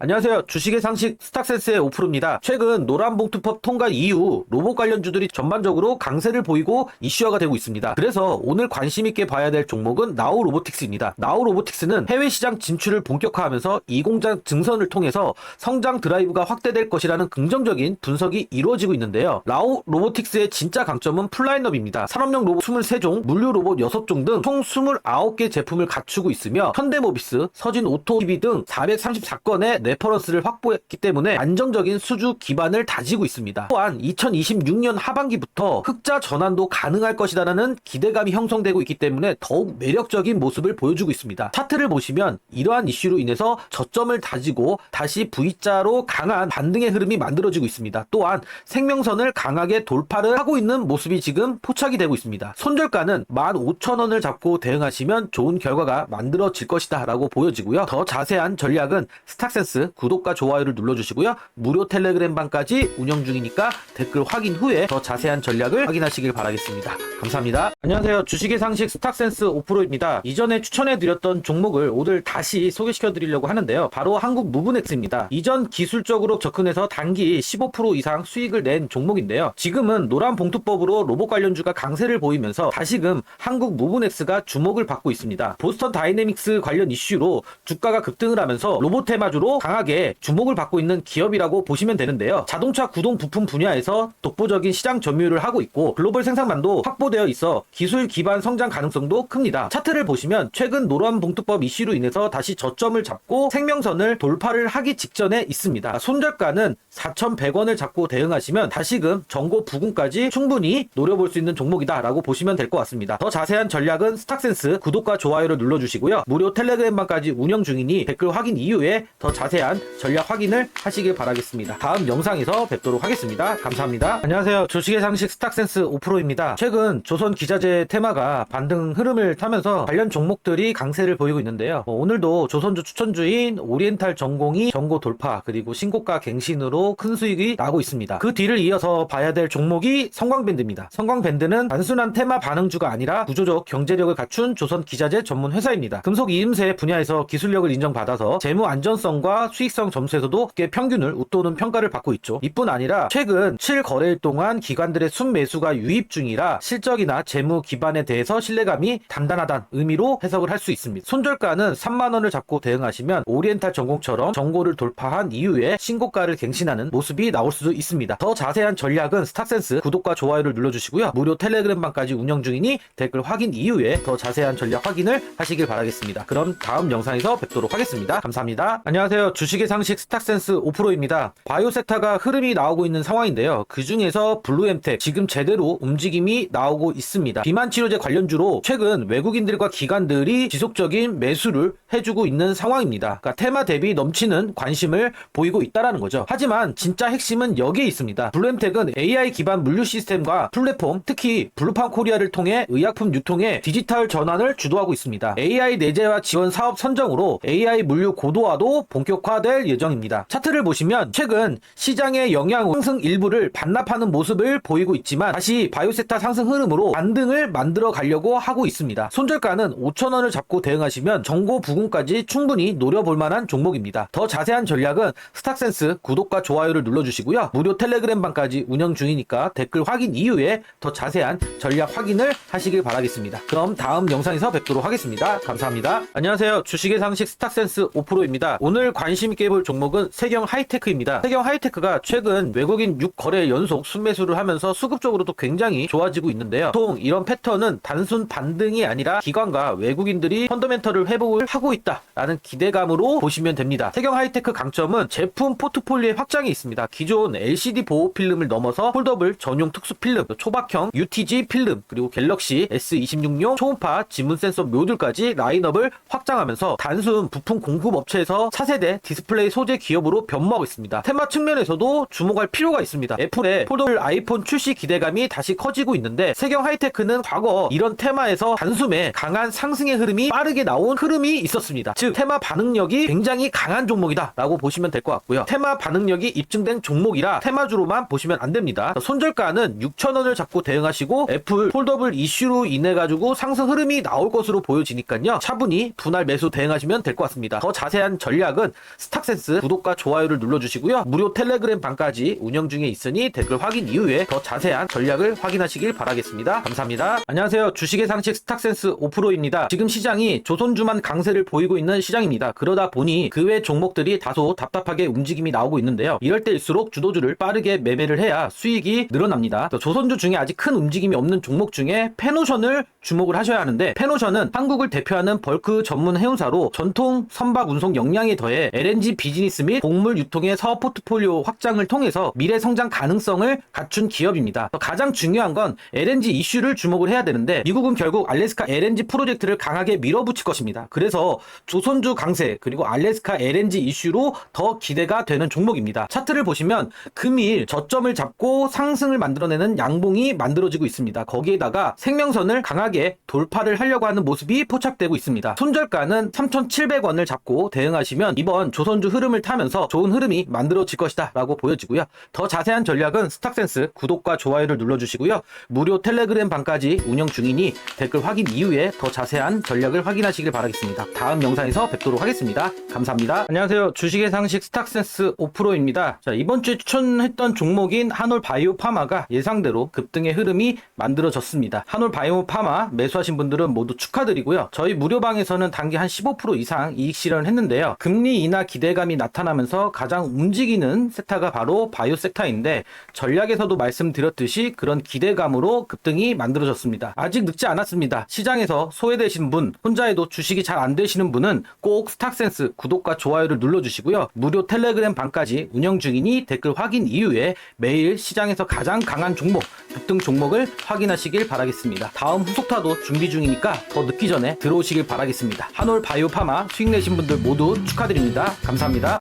안녕하세요. 주식의 상식 스탁센스의 오프로입니다. 최근 노란봉투법 통과 이후 로봇 관련주들이 전반적으로 강세를 보이고 이슈화가 되고 있습니다. 그래서 오늘 관심 있게 봐야 될 종목은 나우 로보틱스입니다. 나우 로보틱스는 해외 시장 진출을 본격화하면서 이 공장 증선을 통해서 성장 드라이브가 확대될 것이라는 긍정적인 분석이 이루어지고 있는데요. 나우 로보틱스의 진짜 강점은 풀라인업입니다. 산업용 로봇 23종, 물류 로봇 6종 등 총 29개 제품을 갖추고 있으며 현대모비스, 서진 오토TV 등 434건의 레퍼런스를 확보했기 때문에 안정적인 수주 기반을 다지고 있습니다. 또한 2026년 하반기부터 흑자 전환도 가능할 것이다라는 기대감이 형성되고 있기 때문에 더욱 매력적인 모습을 보여주고 있습니다. 차트를 보시면 이러한 이슈로 인해서 저점을 다지고 다시 V자로 강한 반등의 흐름이 만들어지고 있습니다. 또한 생명선을 강하게 돌파를 하고 있는 모습이 지금 포착이 되고 있습니다. 손절가는 15,000원을 잡고 대응하시면 좋은 결과가 만들어질 것이다 라고 보여지고요. 더 자세한 전략은 스탁센스 구독과 좋아요를 눌러주시고요. 무료 텔레그램 방까지 운영 중이니까 댓글 확인 후에 더 자세한 전략을 확인하시길 바라겠습니다. 감사합니다. 안녕하세요. 주식의 상식 스탁센스 5%입니다. 이전에 추천해드렸던 종목을 오늘 다시 소개시켜드리려고 하는데요. 바로 한국 무브넥스입니다. 이전 기술적으로 접근해서 단기 15% 이상 수익을 낸 종목인데요. 지금은 노란 봉투법으로 로봇 관련주가 강세를 보이면서 다시금 한국 무브넥스가 주목을 받고 있습니다. 보스턴 다이내믹스 관련 이슈로 주가가 급등을 하면서 로봇 테마주로 강하게 주목을 받고 있는 기업이라고 보시면 되는데요. 자동차 구동 부품 분야에서 독보적인 시장 점유율을 하고 있고 글로벌 생산만도 확보되어 있어 기술 기반 성장 가능성도 큽니다. 차트를 보시면 최근 노란 봉투법 이슈로 인해서 다시 저점을 잡고 생명선을 돌파를 하기 직전에 있습니다. 손절가는 4,100원을 잡고 대응하시면 다시금 전고 부근까지 충분히 노려볼 수 있는 종목이다라고 보시면 될 것 같습니다. 더 자세한 전략은 스탁센스 구독과 좋아요를 눌러주시고요. 무료 텔레그램방까지 운영 중이니 댓글 확인 이후에 더 자세한 전략 확인을 하시길 바라겠습니다. 다음 영상에서 뵙도록 하겠습니다. 감사합니다. 안녕하세요. 주식의 상식 스탁센스 5%입니다. 최근 조선 기자재 테마가 반등 흐름을 타면서 관련 종목들이 강세를 보이고 있는데요. 어, 오늘도 조선주 추천주인 오리엔탈 전공이 전고 돌파 그리고 신고가 갱신으로 큰 수익이 나고 있습니다. 그 뒤를 이어서 봐야 될 종목이 성광밴드입니다. 성광밴드는 단순한 테마 반응주가 아니라 구조적 경제력을 갖춘 조선 기자재 전문 회사입니다. 금속 이음새 분야에서 기술력을 인정받아서 재무 안전성과 수익성 점수에서도 꽤 평균을 웃도는 평가를 받고 있죠. 이뿐 아니라 최근 7거래일 동안 기관들의 순매수가 유입 중이라 실적이나 재무 기반에 대해서 신뢰감이 단단하다는 의미로 해석을 할 수 있습니다. 손절가는 3만 원을 잡고 대응하시면 오리엔탈 전공처럼 정고를 돌파한 이후에 신고가를 갱신하는 모습이 나올 수도 있습니다. 더 자세한 전략은 스탁센스 구독과 좋아요를 눌러주시고요. 무료 텔레그램방까지 운영 중이니 댓글 확인 이후에 더 자세한 전략 확인을 하시길 바라겠습니다. 그럼 다음 영상에서 뵙도록 하겠습니다. 감사합니다. 안녕하세요. 주식의 상식 스탁센스 5%입니다. 바이오 섹터가 흐름이 나오고 있는 상황인데요. 그 중에서 블루엠텍 지금 제대로 움직임이 나오고 있습니다. 비만 치료제 관련주로 최근 외국인들과 기관들이 지속적인 매수를 해주고 있는 상황입니다. 그러니까 테마 대비 넘치는 관심을 보이고 있다라는 거죠. 하지만 진짜 핵심은 여기에 있습니다. 블루엠텍은 AI 기반 물류 시스템과 플랫폼, 특히 블루팜 코리아를 통해 의약품 유통의 디지털 전환을 주도하고 있습니다. AI 내재화 지원 사업 선정으로 AI 물류 고도화도 본 격화될 예정입니다. 차트를 보시면 최근 시장의 영향 상승 일부를 반납하는 모습을 보이고 있지만 다시 바이오섹터 상승 흐름으로 반등을 만들어 가려고 하고 있습니다. 손절가는 5천원을 잡고 대응하시면 정고 부근까지 충분히 노려볼 만한 종목입니다. 더 자세한 전략은 스탁센스 구독과 좋아요를 눌러주시고요. 무료 텔레그램 방까지 운영 중이니까 댓글 확인 이후에 더 자세한 전략 확인을 하시길 바라겠습니다. 그럼 다음 영상에서 뵙도록 하겠습니다. 감사합니다. 안녕하세요. 주식의 상식 스탁센스 5%입니다. 오늘 관심 있게 볼 종목은 세경 하이테크입니다. 세경 하이테크가 최근 외국인 6거래 연속 순매수를 하면서 수급적으로도 굉장히 좋아지고 있는데요. 보통 이런 패턴은 단순 반등이 아니라 기관과 외국인들이 펀더멘털을 회복을 하고 있다라는 기대감으로 보시면 됩니다. 세경 하이테크 강점은 제품 포트폴리오의 확장이 있습니다. 기존 LCD 보호 필름을 넘어서 폴더블 전용 특수 필름, 초박형 UTG 필름, 그리고 갤럭시 S26용 초음파 지문 센서 묘들까지 라인업을 확장하면서 단순 부품 공급 업체에서 차세대 디스플레이 소재 기업으로 변모하고 있습니다. 테마 측면에서도 주목할 필요가 있습니다. 애플의 폴더블 아이폰 출시 기대감이 다시 커지고 있는데 세경 하이테크는 과거 이런 테마에서 단숨에 강한 상승의 흐름이 빠르게 나온 흐름이 있었습니다. 즉 테마 반응력이 굉장히 강한 종목이다 라고 보시면 될 것 같고요. 테마 반응력이 입증된 종목이라 테마주로만 보시면 안 됩니다. 손절가는 6,000원을 잡고 대응하시고 애플 폴더블 이슈로 인해 가지고 상승 흐름이 나올 것으로 보여지니까요. 차분히 분할 매수 대응하시면 될 것 같습니다. 더 자세한 전략은 스탁센스 구독과 좋아요를 눌러주시고요. 무료 텔레그램 방까지 운영 중에 있으니 댓글 확인 이후에 더 자세한 전략을 확인하시길 바라겠습니다. 감사합니다. 안녕하세요. 주식의 상식 스탁센스 5%입니다. 지금 시장이 조선주만 강세를 보이고 있는 시장입니다. 그러다 보니 그 외 종목들이 다소 답답하게 움직임이 나오고 있는데요. 이럴 때일수록 주도주를 빠르게 매매를 해야 수익이 늘어납니다. 조선주 중에 아직 큰 움직임이 없는 종목 중에 페노션을 주목을 하셔야 하는데 페노션은 한국을 대표하는 벌크 전문 해운사로 전통 선박 운송 역량에 더해 LNG 비즈니스 및 곡물 유통의 사업 포트폴리오 확장을 통해서 미래 성장 가능성을 갖춘 기업입니다. 가장 중요한 건 LNG 이슈를 주목을 해야 되는데 미국은 결국 알래스카 LNG 프로젝트를 강하게 밀어붙일 것입니다. 그래서 조선주 강세 그리고 알래스카 LNG 이슈로 더 기대가 되는 종목입니다. 차트를 보시면 금일 저점을 잡고 상승을 만들어내는 양봉이 만들어지고 있습니다. 거기에다가 생명선을 강하게 돌파를 하려고 하는 모습이 포착되고 있습니다. 손절가는 3,700원을 잡고 대응하시면 이번 조선주 흐름을 타면서 좋은 흐름이 만들어질 것이다 라고 보여지고요. 더 자세한 전략은 스탁센스 구독과 좋아요를 눌러주시고요. 무료 텔레그램 방까지 운영 중이니 댓글 확인 이후에 더 자세한 전략을 확인하시길 바라겠습니다. 다음 영상에서 뵙도록 하겠습니다. 감사합니다. 안녕하세요. 주식의 상식 스탁센스 5%입니다. 자, 이번 주에 추천했던 종목인 한올 바이오 파마가 예상대로 급등의 흐름이 만들어졌습니다. 한올 바이오 파마 매수하신 분들은 모두 축하드리고요. 저희 무료방에서는 단기 한 15% 이상 이익 실현을 했는데요. 금리 인하 기대감이 나타나면서 가장 움직이는 섹터가 바로 바이오 섹터인데 전략에서도 말씀드렸듯이 그런 기대감으로 급등이 만들어졌습니다. 아직 늦지 않았습니다. 시장에서 소외되신 분, 혼자 해도 주식이 잘 안 되시는 분은 꼭 스탁센스 구독과 좋아요를 눌러주시고요. 무료 텔레그램 방까지 운영 중이니 댓글 확인 이후에 매일 시장에서 가장 강한 종목, 급등 종목을 확인하시길 바라겠습니다. 다음 후속타도 준비 중이니까 더 늦기 전에 들어오시길 바라겠습니다. 한올 바이오 파마 수익 내신 분들 모두 축하드립 니다. 감사합니다.